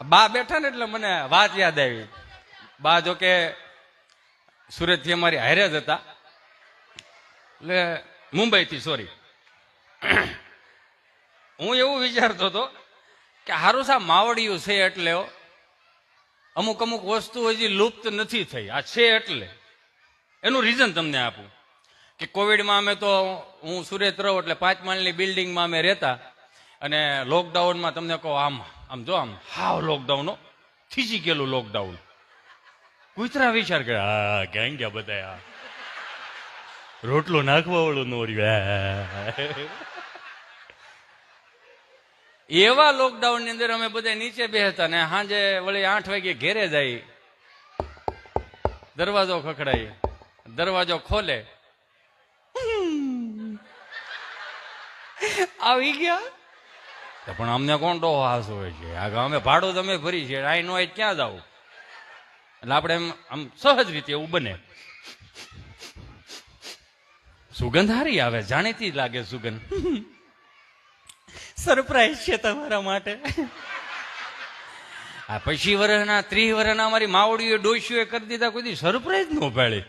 બા બેઠા ને એટલે મને વાત યાદ આવી. બા જો કે સુરતથી અમારી હારે જ હતા. એટલે મુંબઈથી સોરી હું એવું વિચારતો હતો કે હારું સા માવડિયું છે એટલે અમુક અમુક વસ્તુ હજી લુપ્ત નથી થઈ. આ છે એટલે. એનું રીઝન તમને આપું. કે કોવિડમાં અમે તો હું સુરત રહું એટલે પાંચ માળની બિલ્ડિંગમાં અમે રહેતા અને લોકડાઉનમાં તમને કહો આમ. આમ જો આમ હાવ લોકડાઉન થીજી ગયેલું લોકડાઉન કુતરા વિચાર કરે હા ક્યાં ગયા બધા? રોટલો નાખવા વાળું નો રહ્યું એવા લોકડાઉનની અંદર અમે બધા નીચે બેહતા ને સાંજે વળી આઠ વાગે ઘેરે જાય. દરવાજો ખખડાય. દરવાજો ખોલે. આવી ગયા? તો પણ અમને કોણ ડોહો હાસો હોય છે? આ અમે ભાડું તમે ભરી છે આઈ નો ક્યાં જાવ? એટલે આપણે એમ આમ સહજ રીતે એવું બને. સુગંધ હારી આવે જાણીતી જ લાગે સુગંધ. સરપ્રાઈઝ છે તમારા માટે. આ પછી વર્ષના ત્રીસ વર્ષના અમારી માવડીઓ ડોશીઓ કરી દીધા કોઈ સરપ્રાઈઝ ન પાડી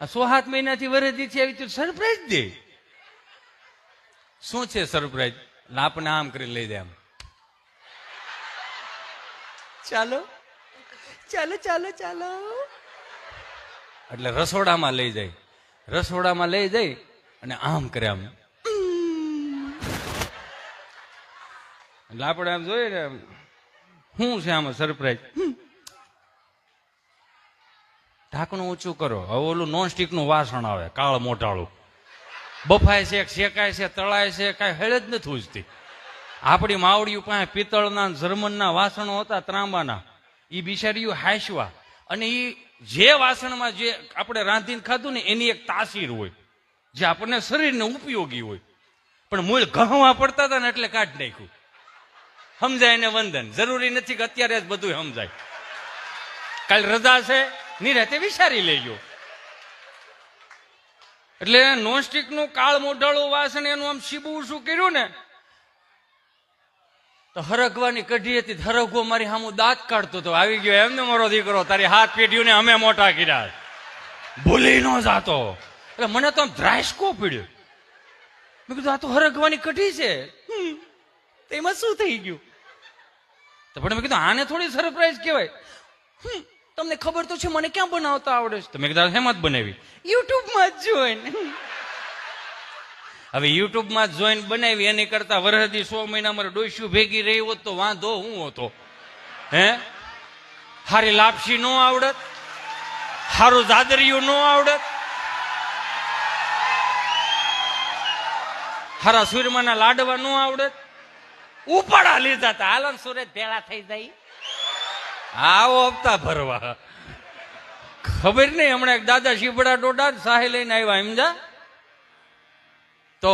આ સો સાત મહિનાથી વરદી આવી તો સરપ્રાઈઝ દે. શું છે સરપ્રાઈઝ લાપને આમ કરી લઈ દે આમ. ચાલો. ચાલો ચાલો ચાલો. એટલે રસોડામાં લઈ જાય. રસોડામાં લઈ જાય અને આમ કરે આમ. એટલે આપણે આમ જોઈએ ને શું છે આમાં સરપ્રાઈઝ ઢાંકણું ઊંચું કરો. હવે ઓલું નોનનું વાસણ આવે કાળ મોટાળું બફાય છે, શેકાય છે, તળાય છે, કાંઈ હેળ જ નથી ઉજતી. આપણી માવડિયું પાસે પિત્તળના જર્મનના વાસણો હતા, ત્રાંબાના. એ બિચારીયું હાંસવા. અને એ જે વાસણમાં જે આપણે રાંધીને ખાધું ને એની એક તાસીર હોય, જે આપણને શરીરને ઉપયોગી હોય. પણ મૂળ ઘઉં પડતા હતા ને એટલે કાઢ નાખ્યું. સમજાય ને વંદન? જરૂરી નથી કે અત્યારે જ બધું સમજાય. કાલ રજા છે, નિરાતે વિચારી લેજો. એટલે નોનસ્ટિકનું કાળ મોઢાળું વાસણ એનું આમ સીબું શું કર્યું ને, તો હરગવાની કઢી હતી હરગવો મારી સામુ દાંત કાઢતો તો આવી ગયો એમને મારો દીકરો, તારી હાથ પેઢીઓને અમે મોટા કર્યા. ભૂલી ન જાતો. એટલે મને તો આમ ધ્રાસકો પીડ્યો. મેં કીધું, આ તો હરગવાની કઢી છે. એમાં શું થઈ ગયું? તો પણ મેં કીધું, આને થોડી સરપ્રાઈઝ કહેવાય. તમને ખબર તો છે મને ક્યાં બનાવતા આવડે છે? તમે મેં કીધું હેમાં જ બનાવી. યુટ્યુબમાં જ જોઈને. હવે યુટ્યુબમાં જ જોઈન બનાવી એની કરતા વરહદી સો મહિના મારે ડોસ્યું ભેગી રહી હોત તો વાંધો હું હતો. હે? હારી લાપસી નો આવડત હારું દાદરિયું નો આવડત હારા સુરમાના લાડવા નો આવડત. ઉપાડા લીધા હતા હાલન સુરત ભેળા થઈ જાય. આવો હપ્તા ભરવા. ખબર નહીં હમણાં એક દાદા શીપડા ડોડા સાહે લઈને આવ્યા સમજા તો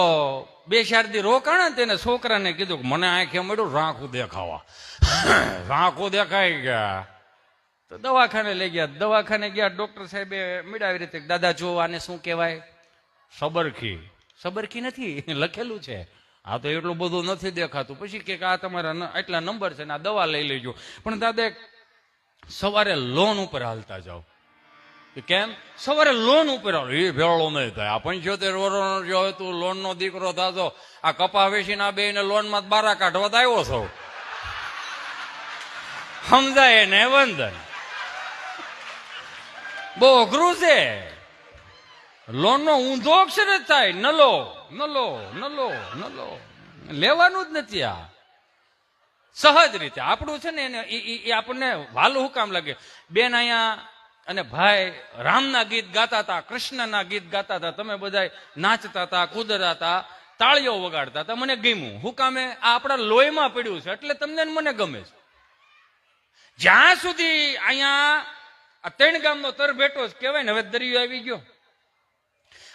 બે શારદી રોકાણા તેને છોકરાને કીધું કે મને આંખે મળ્યું રાંખું દેખાવા. રાંખું દેખાઈ ગયા. તો દવાખાને લઈ ગયા. દવાખાને ગયા ડોક્ટર સાહેબે મેળાવી રીતે દાદા જો આને શું કહેવાય? સબરખી. સબરખી નથી લખેલું છે. આ તો એટલું બધું નથી દેખાતું. પછી કે આ તમારા એટલા આટલા નંબર છે ને આ દવા લઈ લેજો. પણ દાદા સવારે લોન ઉપર હાલતા જાઓ. કેમ? સવારે લોન ઉપર હાલો. એ ભેળો નહીં થાય. આ પંચોતેર વર્ષનો જો હોય તું લોન નો દીકરો થાતો, આ કપા વેચીને બે ને લોનમાં બારા કાઢવા આવ્યો છો. સમજાય ને, વંદન? બહુ અઘરું છે. લોન નો ઊંધો અક્ષર જ થાય. નલો નલો નલો નલો. લેવાનું જ નથી આ. સહજ રીતે. આપણું છે ને એને એ આપણને વાલું હું કામ લાગે? બેન અહીંયા અને ભાઈ રામના ગીત ગાતા હતા, કૃષ્ણના ગીત ગાતા હતા, તમે બધા નાચતા હતા, કૂદતા હતા, તાળીઓ વગાડતા હતા, મને ગમ્યું. હું કામે આ આપણા લોહીમાં પડ્યું છે, એટલે તમને મને ગમે છે. જ્યાં સુધી અહીંયા આ ત્રણ ગામનો તરભેટો જ કહેવાય ને, હવે દરિયો આવી ગયો.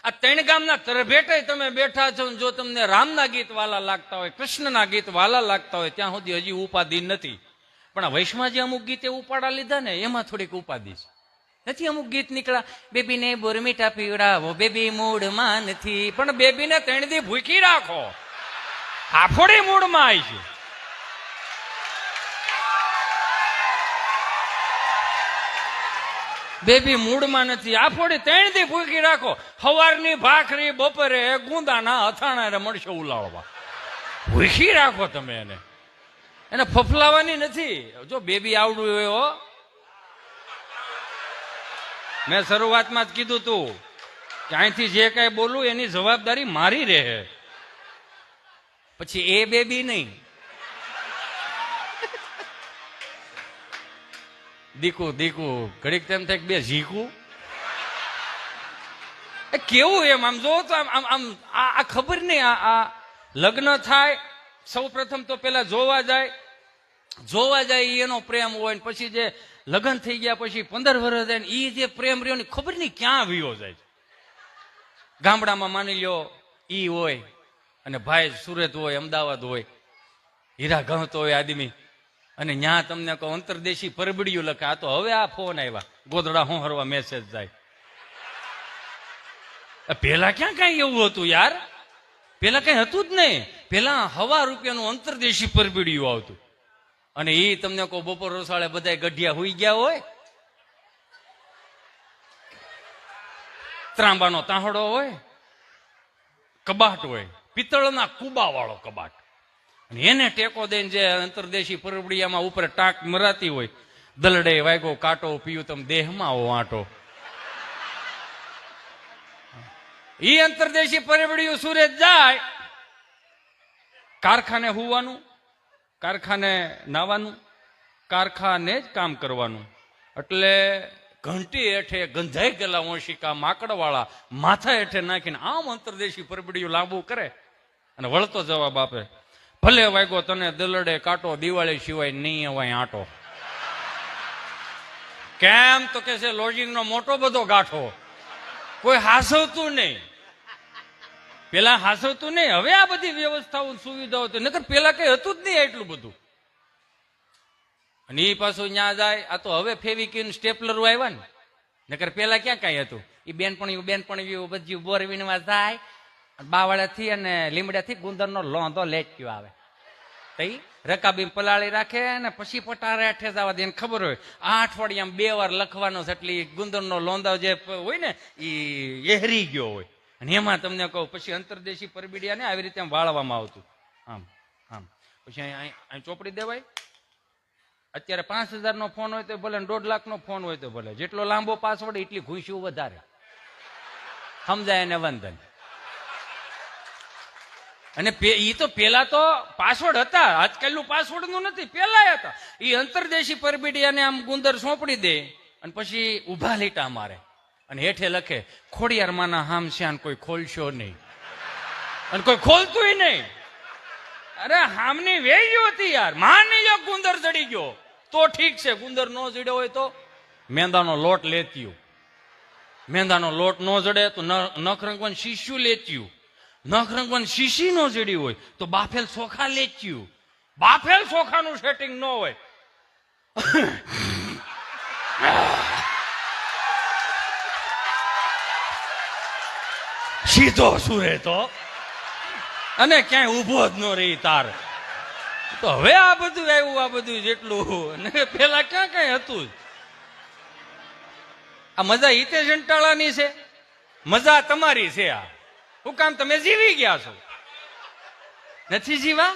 આ ત્રણ ગામના તરભેટે તમે બેઠા છો ને જો તમને રામના ગીત વાલા લાગતા હોય, કૃષ્ણના ગીત વાલા લાગતા હોય, ત્યાં સુધી હજી ઉપાધિ નથી. પણ વૈષ્ણવજી અમુક ગીતે ઉપાડા લીધા ને, એમાં થોડીક ઉપાધિ છે. નથી અમુક ગીત નીકળ્યા, બેબીને બોરમીઠા પીવડાવો, બેબી મૂડમાં નથી. પણ બેબીને ત્રણ દી ભૂખી રાખો. આફોડી મૂડમાં આવી છે. બેબી મૂડમાં નથી. આ ફોડી ત્રણ દી ભૂખી રાખો. સવારની ભાખરી, બપોરે ગુંદાના અથાણા ને મળશે ઉલાળવા. ભૂખી રાખો તમે એને. એને ફફલાવાની નથી. જો બેબી આવડું હોય હો. મેં શરૂઆતમાં જ કીધું તું કે અહીંથી જે કાંઈ બોલું એની જવાબદારી મારી રહે. પછી એ બેબી નહીં. દીકુ દીકુ, ઘડીક તેમ થાય બે ઝીકું. એ કેવું એમ? આમ જોવો તો આમ આમ આમ, આ ખબર નહીં, આ આ લગ્ન થાય, સૌ પ્રથમ તો પેલા જોવા જાય. જોવા જાય એનો પ્રેમ હોય ને પછી જે લગ્ન થઈ ગયા પછી પંદર વર્ષ થાય ને ઈ જે પ્રેમ રહ્યો ને ખબર નહીં ક્યાં વિયો જાય ગામડામાં માની લ્યો, ઈ હોય અને ભાઈ સુરત હોય, અમદાવાદ હોય, હીરા ગણતો હોય આદમી. અને ન્યા તમને કહો, અંતરદેશી પરબડિયું લખે. આ તો હવે આ ફોન આવ્યા. ગોદડા હું હરવા મેસેજ જાય. પેલા ક્યાં કઈ એવું હતું યાર? પેલા કઈ હતું જ નહીં. પેલા હવા રૂપિયાનું અંતરદેશી પરબીડિયું આવતું. અને એ તમને કહો, બપોર રસાળે બધા ગઢિયા હોઈ ગયા હોય. ત્રાંબાનો તાહડો હોય. કબાટ હોય. પિત્તળના કુબા વાળો કબાટ. એને ટેકો દઈને જે અંતરદેશી પરબડિયામાં ઉપર ટાંક મરાતી હોય, દલડે વાગ્યો કાંટો, પીયું, તમ દેહમાં આવો આંટો. ઈ અંતરદેશી પરબડિયું સુરત જાય, કારખાને હોવાનું, કારખાને નાવાનું, કારખાને જ કામ કરવાનું. એટલે ઘંટી હેઠે ગંધાઈ ગયેલા ઓશિકા માકડવાળા માથા હેઠે નાખીને આમ અંતરદેશી પરબડિયું લાંબુ કરે. અને વળતો જવાબ આપે ભલે વાગ્યો તને દલડે કાંટો દિવાળી સિવાય નહીં અવાય આંટો. કેમ તો કે છે લોજિંગનો મોટો બધો ગાંઠો. કોઈ હાસવતું નહીં. પેલા હાસવતું નહીં. હવે આ બધી વ્યવસ્થાઓ સુવિધાઓ નકર પેલા કઈ હતું જ નહીં એટલું બધું. અને એ પાછું ત્યાં જાય. આ તો હવે ફેવિકિન સ્ટેપલર આવ્યા ને. નકર પેલા ક્યાં કાંઈ હતું? એ બેનપણી બેનપણી બધી બોરવીનમાં જાય. બાવળાથી અને લીમડાથી ગુંદરનો લોંધો લેચ્યો આવે. તઈ રકાબી પલાળી રાખે ને પછી પટારે હેઠે જવા દે. ખબર હોય, આ અઠવાડિયામાં બે વાર લખવાનો છે એટલે ગુંદરનો લોંધો જે હોય ને એ એહરી ગયો હોય. અને એમાં તમને કહું, પછી અંતરદેશી પરબીડિયાને આવી રીતે વાળવામાં આવતું. આમ આમ. પછી અહીં- ચોપડી દેવાય. અત્યારે પાંચ હજારનો ફોન હોય તો ભલે દોઢ લાખનો ફોન હોય તો ભલે. જેટલો લાંબો પાસવર્ડ એટલી ખુશીઓ વધારે. સમજાય એને વંદન. અને ઈ તો પેલા તો પાસવર્ડ હતા. આજકાલનું પાસવર્ડનું નથી. પેલા હતા. એ અંતરદેશી પરબીડિયાને આમ ગુંદર સોંપડી દે અને પછી ઊભા લીટા મારે. અને હેઠે લખે, ખોડિયારમાંના હામ શ્યાન કોઈ ખોલશો નહીં. અને કોઈ ખોલતુંય નહીં. અરે, હામની વેઈ હતી યાર. માની જો ગુંદર ચડી ગયો. તો ઠીક છે. ગુંદર ન જડ્યો હોય તો મેંદાનો લોટ લેત્યું. મેંદાનો લોટ ન જડે તો ન- નખ રંગવાનું શીશ્યું લેત્યું. નખ રંગવાનું શીશી નો જડી હોય તો બાફેલ સોખા લેચ્યું. બાફેલ સોખાનું સેટિંગ ન હોય. સીધો સુરે તો? અને ક્યાંય ઊભો જ ન રહી તાર. તો હવે આ બધું આવ્યું, આ બધું જેટલું. અને પેલા ક્યાં કઈ હતું? આ મજા હિતેશ જંટાળાની છે? મજા તમારી છે આ. હું કામ, તમે જીવી ગયા છો? નથી જીવા?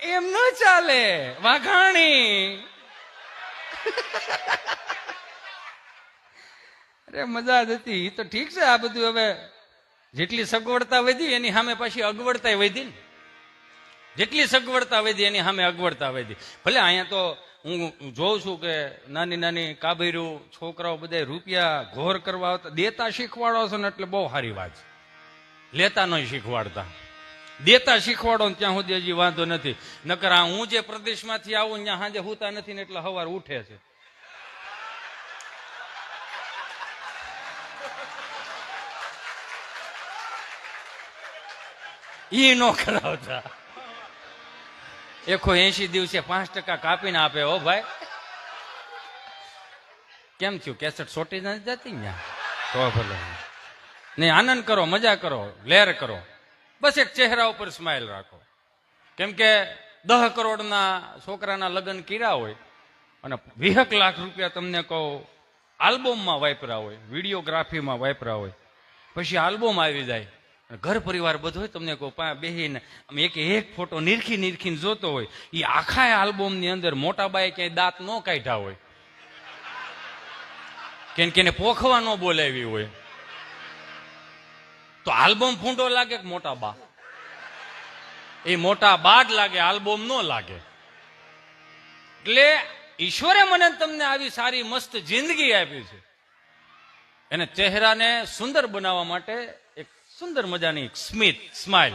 એમ ન ચાલે. વાઘાણી. અરે, મજા જ હતી. તો ઠીક છે આ બધું હવે. જેટલી સગવડતા વધી, એની સામે પાછી અગવડતા વધી ને. જેટલી સગવડતા વધી, એની સામે અગવડતા વધી. ભલે અહીંયા તો હું જોઉં છું કે નાની નાની કાબેરું છોકરાઓ બધા રૂપિયા ઘોર કરવા આવતા, દેતા શીખવાડો છો ને એટલે બહુ સારી વાત છે. લેતા નહીં શીખવાડતા. દેતા શીખવાડો ને ત્યાં સુધી હજી વાંધો નથી. નકર આ હું જે પ્રદેશમાંથી આવું ત્યાં સાંજે હોતા નથી ને એટલે સવાર ઉઠે છે. ઈ નો કરાવતા. એકો એસી દિવસે પાંચ ટકા કાપીને આપે હો ભાઈ. કેમ થયું? કેસેટ સોટી નથી જતી ને તો ભલે. નહીં આનંદ કરો, મજા કરો લહેર કરો. બસ એક ચહેરા ઉપર સ્માઇલ રાખો. કેમ કે દહ કરોડના છોકરાના લગ્ન કર્યા હોય અને વીહક લાખ રૂપિયા તમને કહો, આલ્બમમાં વાપરા હોય, વિડીયોગ્રાફીમાં વાપરા હોય, પછી આલ્બમ આવી જાય. ઘર પરિવાર બધો તમને કહો, પા બેહીને આમ એક એક ફોટો નિરખી નિરખીને જોતો હોય એ આખા આલ્બમની અંદર મોટા બાએ ક્યાંય દાંત ન કાઢ્યા હોય. કેમ કે એને પોખવા ન બોલાવી હોય. તો આલ્બમ ફૂંડો લાગે કે મોટા બા? એ મોટા બા જ લાગે, આલ્બમ ન લાગે. એટલે ઈશ્વરે મને તમને આવી સારી મસ્ત જિંદગી આપી છે. એને ચહેરાને સુંદર બનાવવા માટે એક સુંદર મજાની સ્મિત સ્માઇલ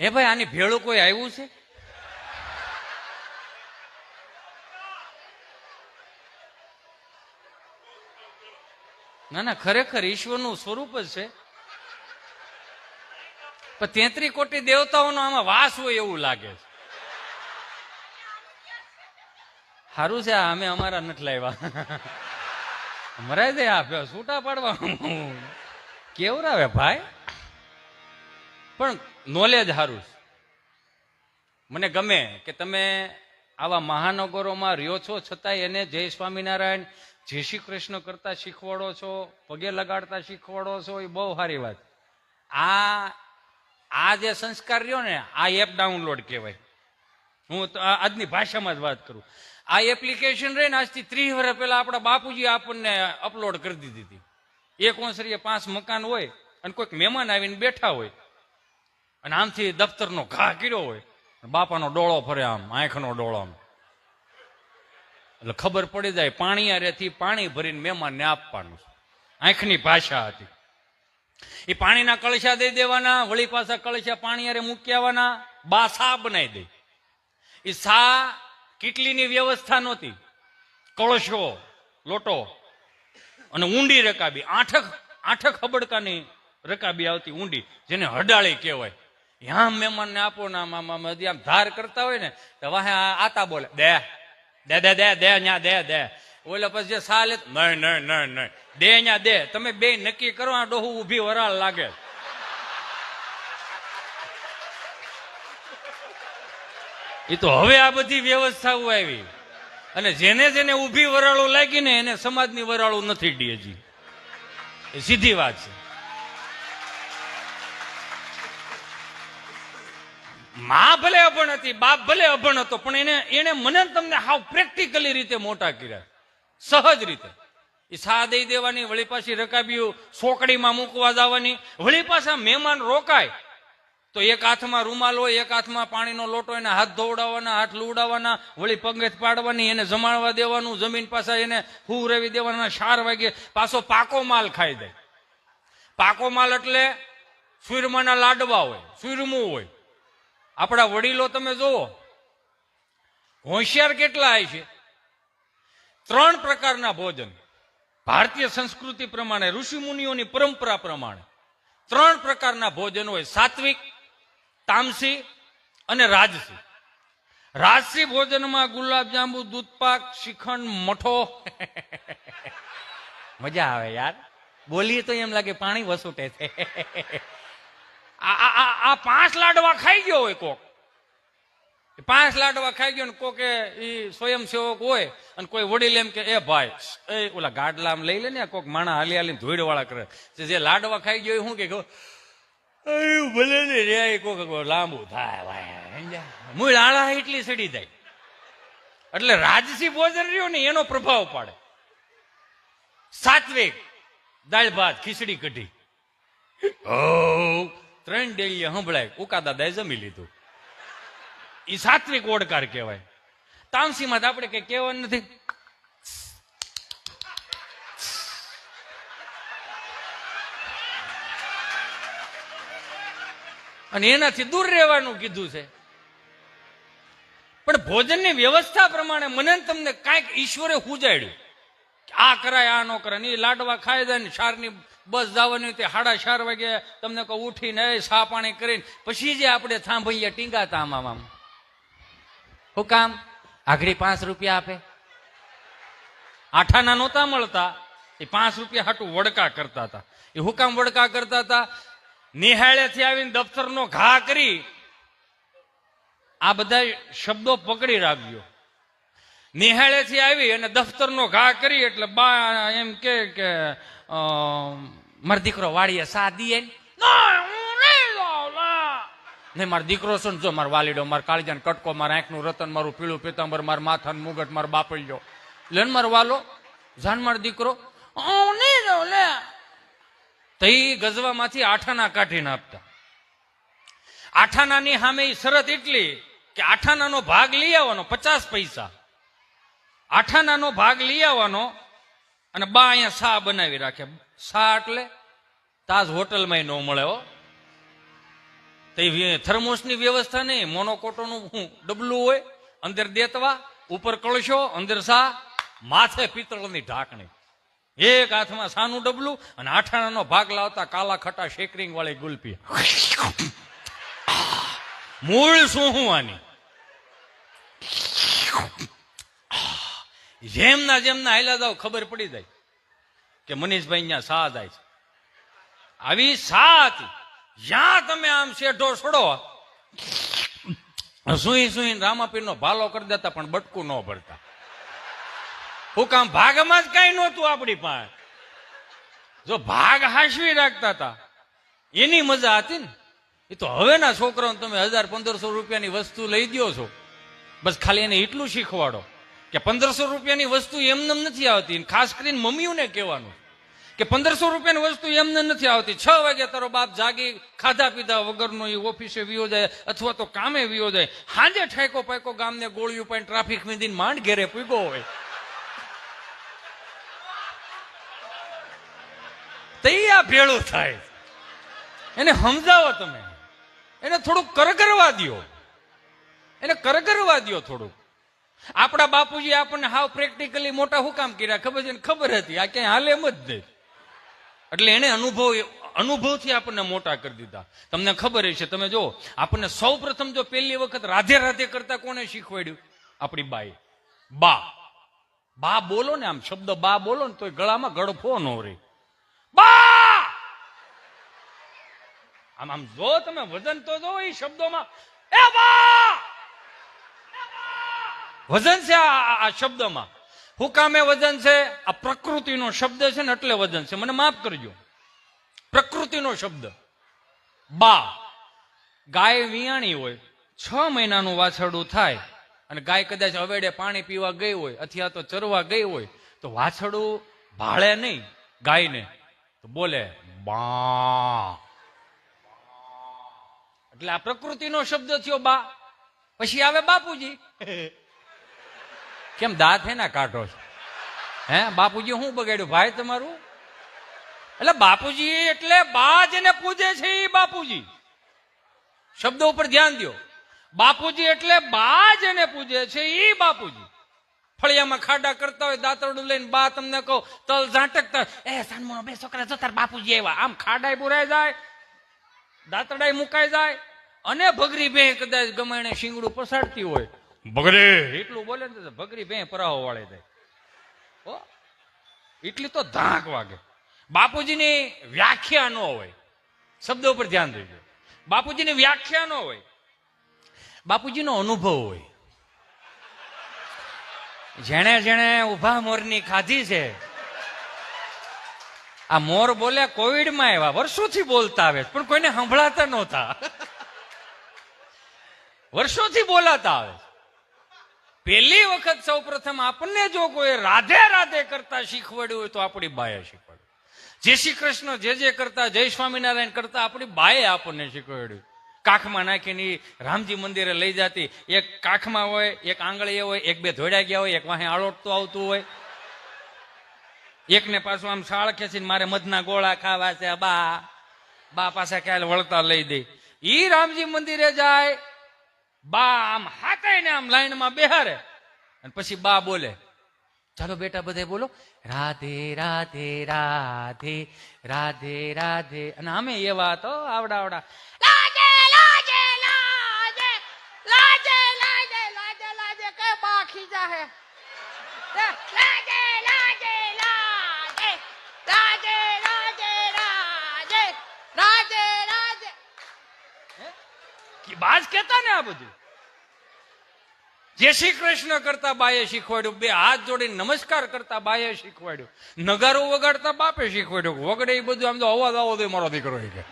એ ભાઈ, આની ભેળું કોઈ આવ્યું છે? ના ના, ખરેખર ઈશ્વરનું સ્વરૂપ જ છે. પણ તેત્રી કોટી દેવતાઓનો આમાં વાસ હોય એવું લાગે છે. સારું છે અમે અમારા નથી લાવ્યા. મરાય દે આપ્યો છૂટા પાડવા. કેવરાવે ભાઈ? પણ નોલેજ સારું છે. મને ગમે કે તમે આવા મહાનગરોમાં રહ્યો છો, છતાંય એને જય સ્વામિનારાયણ, જય શ્રી કૃષ્ણ કરતા શીખવાડો છો, પગે લગાડતા શીખવાડો છો, એ બહુ સારી વાત આ આ જે સંસ્કાર રહ્યો ને, આ એપ ડાઉનલોડ કહેવાય. હું આજની ભાષામાં જ વાત કરું. આ એપ્લિકેશન રહી ને, આજથી ત્રીસ વર્ષ પહેલા આપણા બાપુજી આપણને અપલોડ કરી દીધી હતી. એક ઓસરીએ પાંચ મકાન હોય અને કોઈક મહેમાન આવીને બેઠા હોય. અને આમથી દફતરનો ઘા કર્યો હોય. બાપાનો ડોળો ફરે આમ, આંખનો ડોળો આમ. એટલે ખબર પડી જાય, પાણી આરેથી પાણી ભરીને મહેમાનને આપવાનું આંખની ભાષા હતી. એ પાણીના કળશા દઈ દેવાના, વળી પાછા કળશા પાણી અરે મૂકી આવવાના, બા સા બનાવી દે. એ સા કેટલીની વ્યવસ્થા નહોતી. કળશો, લોટો અને ઊંડી રકાબી. આઠક આઠક હબડકાની રકાબી આવતી ઊંડી, જેને હડાળી કહેવાય. યા મહેમાનને આપો ને આમ આમ આમ ધાર કરતા હોય ને, તો વાહે આતા બોલે, દે દે દે દે દે, ન્યા દે દે. ઓલે પછી જે સા નહીં નહીં નહીં નહીં દે અહીંયા દે. તમે બે નક્કી કરો, આ ડોહું ઊભી વરાળ લાગે. એ તો હવે આ બધી વ્યવસ્થાઓ આવી. અને જેને જેને ઊભી વરાળો લાગી ને એને સમાજની વરાળો નથી ડીએજી એ સીધી વાત છે. માં ભલે અભણ હતી, બાપ ભલે અભણ હતો, પણ એને એને મને તમને હાવ પ્રેક્ટિકલી રીતે મોટા કર્યા. સહજ રીતે. એ સા દઈ દેવાની વળી પાછી રકાબીઓ સોકડીમાં મૂકવા જવાની. વળી પાછા મહેમાન રોકાય. તો એક હાથમાં રૂમાલ હોય, એક હાથમાં પાણીનો લોટો એને હાથ ધોવડાવવાના, હાથ લુડાવવાના વળી પગેથ પાડવાની, એને જમાડવા દેવાનું, જમીન પાછા એને હુવરાવી દેવાના ચાર વાગે પાછો પાકો માલ ખાઈ દે. પાકો માલ એટલે સુરમાના લાડવા હોય સુરમું હોય. આપણા વડીલો તમે જુઓ, હોશિયાર કેટલા હોય છે? ત્રણ પ્રકારના ભોજન. ભારતીય સંસ્કૃતિ પ્રમાણે ઋષિ મુનિઓની પરંપરા પ્રમાણે. ત્રણ પ્રકારના ભોજન હોય સાત્વિક, તામસી અને રાજસી. રાજસી ભોજનમાં ગુલાબજાંબુ, દૂધપાક, શ્રીખંડ, મઠો. મજા આવે યાર. બોલીએ તો એમ લાગે પાણી વસૂટે છે. આ પાંચ લાડવા ખાઈ ગયો હોય કોક. પાંચ લાડવા ખાઈ ગયો ને કોકે ઈ સ્વયંસેવક હોય અને કોઈ વડીલ એમ કે, એ ભાઈ, એ ઓલા ગાડલા આમ લઈ લે ને કોક માણા હાલી હાલી ધોઈડ વાળા કરે. જે લાડવા ખાઈ ગયો એ શું કે ભલે ને રે કોક લાંબુ થાય, ભાઈ મૂળ આળા એટલી સડી જાય. એટલે રાજસી ભોજન રહ્યો ને એનો પ્રભાવ પાડે. સાત્વિક દાળ ભાત ખીચડી કઢી. ઓ ત્રણ ડેલીએ સંભળાય ઉકા દાદાએ જમી લીધું. એ સાત્વિક ઓડકાર કહેવાય. તામસીમાં તો આપણે કઈ કહેવાનું નથી. અને એનાથી દૂર રહેવાનું કીધું છે. પણ ભોજનની વ્યવસ્થા પ્રમાણે મને તમને કાંઈક ઈશ્વરે હુજાડ્યું. આ કરાય, આ ન કરાય એ લાડવા ખાઈ જાય ને શારની બસ જવાની તે સાડા ચાર વાગે તમને કહું, ઉઠીને સા પાણી કરીને, પછી જે આપણે થાંભઈએ ટીંગાતા આમ આમ આમ. હું કામ? આઘડી પાંચ રૂપિયા આપે. આઠાના નહોતા મળતા. એ પાંચ રૂપિયા હાટું વડકા કરતા હતા. એ હુકામ વડકા કરતા હતા? નિહાળેથી આવીને દફતરનો ઘા કરી આ બધા શબ્દો પકડી રાખજો. નિહાળેથી આવી અને દફતરનો ઘા કરી એટલે બા એમ કે મારો દીકરો વાડીએ સા દીએ. નહીં મારો દીકરો છે ને જો મારો વાલીડો, મારો કાળજાન કટકો, મારા આંખનું રતન, મારું પીળું પીતાંબર, મારા માથાનું મુગટ, મારો બાપડ્યો લેન મારો વાલો, જાન મારો દીકરો. લે. તઈ ગજવામાંથી આઠાના કાઢીને આપતા. આઠાનાની સામે શરત એટલી કે આઠાનાનો ભાગ લઈ આવવાનો, પચાસ પૈસા. આઠાનાનો ભાગ લઈ આવવાનો અને બા અહીંયા સા બનાવી રાખે? સા એટલે? તાજ હોટલમાં ન મળે હો. તો એ થર્મોસની વ્યવસ્થા નહીં. મોનોકોટોનું ડબલું હોય, અંદર દેતવા, ઉપર કળશો, અંદર સા, માથે પિત્તળની ઢાંકણી. એક હાથમાં સાનું ડબલું અને આઠાણાનો ભાગ લાવતા કાલા ખટા શેકરિંગ વાળી ગુલપી મૂળ શું હું આની? જેમના જેમના હાલ્યા જાવ ખબર પડી જાય કે મનીષભાઈ અહીંયા સા જાય છે. આવી સા હતી. જ્યાં તમે આમ શેઢો છોડો, સુઈ સુઈ રામાપીરનો ભાલો કરી દેતા, પણ બટકું ન ભરતા. હું કામ ભાગમાં જ કઈ નહોતું આપણી પાસે. જો ભાગ હાંસવી રાખતા હતા, એની મજા હતી ને? એ તો હવેના છોકરાઓને તમે હજાર પંદરસો રૂપિયાની વસ્તુ લઈ દ્યો છો. બસ ખાલી એને એટલું શીખવાડો કે પંદરસો રૂપિયાની વસ્તુ એમને નથી આવતી ખાસ કરીને મમ્મીઓને કહેવાનું. કે પંદરસો રૂપિયાની વસ્તુ એમને નથી આવતી. છ વાગે તારો બાપ જાગી, ખાધા પીધા વગરનો એ ઓફિસે વિયો જાય અથવા તો કામે વિયો જાય. હાજે ઠાયકો પાયકો ગામને ગોળિયું પાઈને ટ્રાફિક મીધીને માંડ ઘેરે પૂગ્યો હોય. તૈયા ભેળું થાય. એને સમજાવો તમે. એને થોડુંક કરગરવા દ્યો. એને કરગરવા દ્યો થોડુંક. આપણા બાપુજી આપણને હાવ પ્રેક્ટિકલી મોટા હુકામ કર્યા. ખબર છે ખબર હતી. આ ક્યાંય હાલે એમ જ નહીં. એટલે એને અનુભવ અનુભવથી આપણને મોટા કરી દીધા. તમને ખબર હશે, તમે જો આપણને સૌ પ્રથમ જો પહેલી વખત રાધે રાધે કરતા કોને શીખવાડ્યું? આપણી બાએ. બા. બા બોલો ને આમ, શબ્દ બા બોલો ને તોય ગળામાં ગળફો ન રે બા! આમ આમ જો તમે વજન તો જો એ શબ્દોમાં, એ બા! વજન છે આ શબ્દમાં. હું કામે વજન છે, આ પ્રકૃતિનો શબ્દ છે ને એટલે વજન છે. મને માફ કરજો. પ્રકૃતિનો શબ્દ. બા. ગાય વિયાણી હોય, છ મહિનાનું વાછરડું થાય અને ગાય કદાચ અવેડે પાણી પીવા ગઈ હોય અથવા તો ચરવા ગઈ હોય, તો વાછરડું ભાળે નહીં ગાયને. તો બોલે, બા. એટલે આ પ્રકૃતિનો શબ્દ થયો બા. પછી આવે બાપુજી. કેમ દાંત હે ના કાઢો છો? હે, બાપુજી શું બગાડ્યું? ભાઈ તમારું? એટલે બાપુજી એટલે બા જેને પૂજે છે એ બાપુજી. શબ્દો ઉપર ધ્યાન દો બાપુજી એટલે બા જેને પૂજે છે એ બાપુજી. ફળિયામાં ખાડા કરતા હોય, દાંતરડું લઈને બા તમને કહો, તલ ઝાંટકતા એ સાનમોનો બે છોકરા જતા બાપુજી આવ્યા. આમ ખાડાય બુરાઈ જાય દાંતડાય મુકાઈ જાય, અને ભગરી બે કદાચ ગમે શિંગડું પસાડતી હોય. ભગરે. એટલું બોલે ને ભગરી બે પરાહો વાળે જાય એટલી તો ધાક વાગે. બાપુજીની વ્યાખ્યા ન હોય. શબ્દો પર ધ્યાન દેજો. બાપુજીની વ્યાખ્યા ન હોય. બાપુજીનો અનુભવ હોય. જેણે જેણે ઊભા મોરની ખાધી છે, આ મોર બોલે કોવિડમાં આવ્યા. વર્ષોથી બોલતા આવે પણ કોઈને સંભળાતા નહોતા. વર્ષોથી બોલાતા આવે છે. પહેલી વખત સૌ પ્રથમ આપણને જો કોઈ રાધે રાધે કરતા શીખવાડ્યું હોય તો આપણી બાએ શીખવાડ્યું. જય શ્રી કૃષ્ણ જે જે કરતા, જય સ્વામિનારાયણ કરતા, આપણી બાએ આપણને શીખવાડ્યું. કાખમાં નાખીને રામજી મંદિરે લઈ જતી. એક કાખમાં હોય, એક આંગળીએ હોય, એક બે ધોડ્યા ગયા હોય, એક વાહે આળોટતું આવતું હોય. એકને પાછું આમ શાળ ખેંચીને મારે મધના ગોળા ખાવા છે, બા. બા પાસે ક્યારે વળતા લઈ દે. ઈ રામજી મંદિરે જાય બા આમ હાકાઈને આમ લાઈનમાં બેહારે. અને પછી બા બોલે ચાલો બેટા બધે બોલો રાધે રાધે રાધે રાધે રાધે. અને અમે એવા તો આવડા આવડા એ, લાજે લાજે લાજે લાજે લાજે લાજે લાજે લાજે કે બાજ કેતા ને આ બધું? જે શ્રી કૃષ્ણ કરતા બાએ શીખવાડ્યું, બે હાથ જોડીને નમસ્કાર કરતા બાએ શીખવાડ્યું, નગારો વગાડતા બાપે શીખવાડ્યું, વગડે એ બધું આમ તો અવાજ આવો દે મારો દીકરો કે.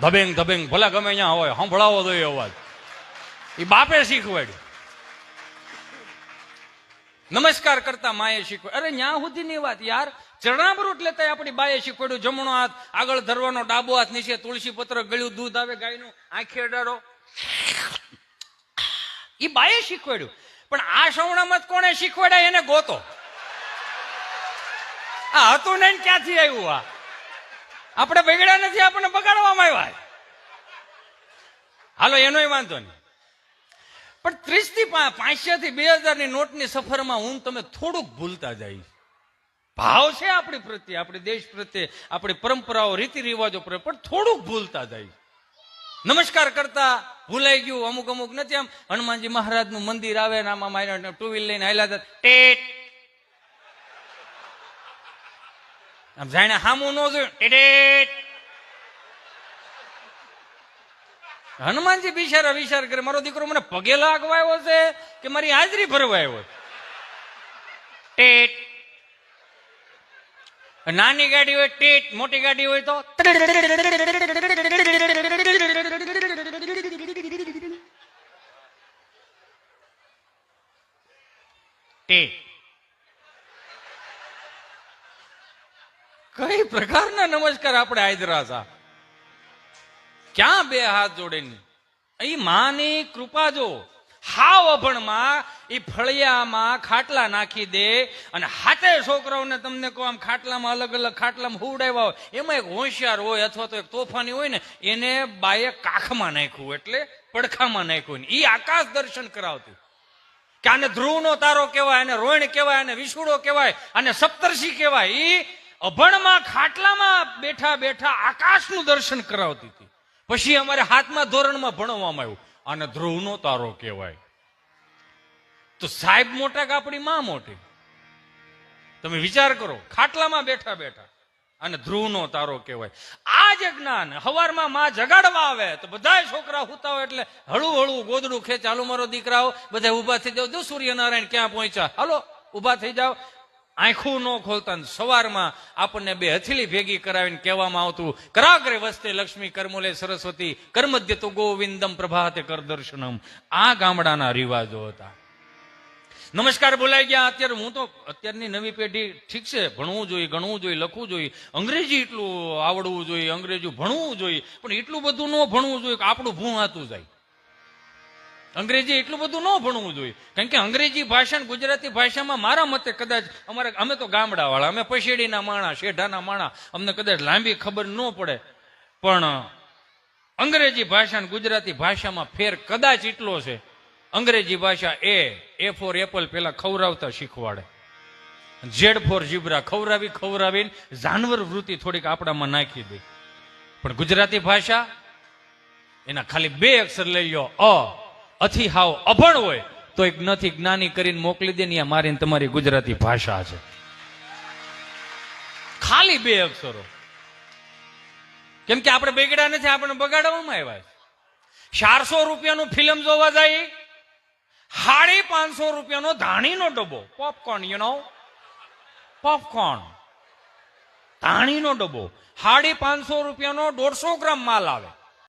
ધબેંગ ધબેંગ, ભલા ગમે ત્યાં હોય સંભળાવો દો એ અવાજ. એ બાપે શીખવાડ્યું. નમસ્કાર કરતા માએ શીખવાડ્યું. અરે ન્યા સુધીની વાત યાર. ચરણામૃત લેતા આપણી બાએ શીખવાડ્યું, જમણો હાથ આગળ ધરવાનો ડાબો હાથ નીચે તુલસી પત્ર, ગળ્યું, દૂધ આવે, ગાયનું, આંખે અડાડો. એ બાએ શીખવાડ્યું. પણ આ સવણામાં કોને શીખવાડ્યા એને ગોતો. આ હતું ને ક્યાંથી આવ્યું આ? આપણે બગડ્યા નથી, આપણને બગાડવામાં આવ્યા હાલો, એનોય વાંધો નહીં. પણ ત્રીસથી પાંચસો થી બે હજારની નોટની સફરમાં હું તમે થોડુંક ભૂલતા જાય. ભાવ છે આપણી પ્રત્યે, આપણી દેશ પ્રત્યે, આપણી પરંપરાઓ રીતિ રિવાજો પ્રત્યે, પણ થોડુંક ભૂલતા જાય. નમસ્કાર કરતા ભૂલાઈ ગયું, અમુક અમુક નથી આમ, હનુમાનજી મહારાજનું મંદિર આવે ને આમાં માર્યા ટુ વ્હીલ લઈને હાલ્યા હતા, ટેટ. આમ જાણે હામું ન જોયું ટેટેટ હનુમાનજી બિચારા વિચાર કરે, મારો દીકરો મને પગે લાગવા છે કે મારી હાજરી ભરવા આવ્યો ટેટ. નાની ગાડી હોય, ટેટ. મોટી ગાડી હોય તો ટેટ કઈ પ્રકારના નમસ્કાર આપણે આદરા હતા ક્યાં બે હાથ જોડેની? અહીં માની કૃપા જો. હાવ અભણમાં એ ફળિયામાં ખાટલા નાખી દે અને હાથે છોકરાઓને તમને કહો, આમ ખાટલામાં અલગ અલગ ખાટલામાં હુડાવ્યા હોય, એમાં એક હોશિયાર હોય અથવા તો એક તોફાની હોય ને, એને બાએ કાખમાં નાખ્યું, એટલે પડખામાં નાખ્યું એ આકાશ દર્શન કરાવતું. કે આને ધ્રુવનો તારો કહેવાય અને રોહિણ કહેવાય અને વિષુડો કહેવાય અને સપ્તર્ષિ કહેવાય એ અભણમાં ખાટલામાં બેઠા બેઠા આકાશનું દર્શન કરાવતી હતી. પછી અમારે હાથમાં ધોરણમાં ભણવામાં આવ્યું. અને ધ્રુવનો તારો કહેવાય. તો સાહેબ મોટા કે આપણી માં મોટી? તમે વિચાર કરો, ખાટલામાં બેઠા બેઠા અને ધ્રુવનો તારો કહેવાય. આ જ જ્ઞાન હવારમાં માં જગાડવા આવે તો બધા છોકરા હુતા હોય એટલે હળું હળું ગોદડું ખેંચ, હાલો મારો દીકરાઓ બધા ઊભા થઈ જાવ જો સૂર્યનારાયણ ક્યાં પહોંચ્યા? હાલો, ઊભા થઈ જાવ આંખું ન ખોલતા સવારમાં આપણને બે હથેલી ભેગી કરાવીને કહેવામાં આવતું, કરાગ્રે વસ્તે લક્ષ્મી કર્મોલે સરસ્વતી કર્મધ્ય તો ગોવિંદમ પ્રભાતે કર દર્શનમ. આ ગામડાના રિવાજો હતા. નમસ્કાર બોલાઈ ગયા. અત્યારે હું તો અત્યારની નવી પેઢી ઠીક છે. ભણવું જોઈએ, ગણવું જોઈએ, લખવું જોઈએ. અંગ્રેજી એટલું આવડવું જોઈએ, અંગ્રેજી ભણવું જોઈએ. પણ એટલું બધું ન ભણવું જોઈએ કે આપણું ભૂ હાતું જાય. અંગ્રેજી એટલું બધું ન ભણવું જોઈએ. કારણ કે અંગ્રેજી ભાષા ગુજરાતી ભાષામાં મારા મતે કદાચ અમારે અમે તો ગામડાવાળા, અમે પછેડીના માણા, શેઢાના માણા. અમને કદાચ લાંબી ખબર ન પડે. પણ અંગ્રેજી ભાષા ગુજરાતી ભાષામાં ફેર કદાચ એટલો છે અંગ્રેજી ભાષા એ એ ફોર એપલ પેલા ખવડાવતા શીખવાડે. ઝેડ ફોર જીબ્રા ખવડાવી ખવડાવીને જાનવર વૃત્તિ થોડીક આપણામાં નાખી દે. પણ ગુજરાતી ભાષા, એના ખાલી બે અક્ષર લઈ લો, અ, અથી હાવ અભણ હોય, તો એક નથી જ્ઞાની કરીને મોકલી દે ને મારીને તમારી ગુજરાતી ભાષા છે. ખાલી બે અક્ષરો. કેમ કે આપણે બગડ્યા નથી આપણે બગાડવામાં આવ્યા ચારસો રૂપિયાનું ફિલ્મ જોવા જાય સાડી પાંચસો રૂપિયાનો ધાણીનો ડબ્બો. પોપકોર્ન યુ નો પોપકોર્ન ધાણીનો ડબ્બો. સાડી પાંચસો રૂપિયાનો દોઢસો ગ્રામ માલ આવે.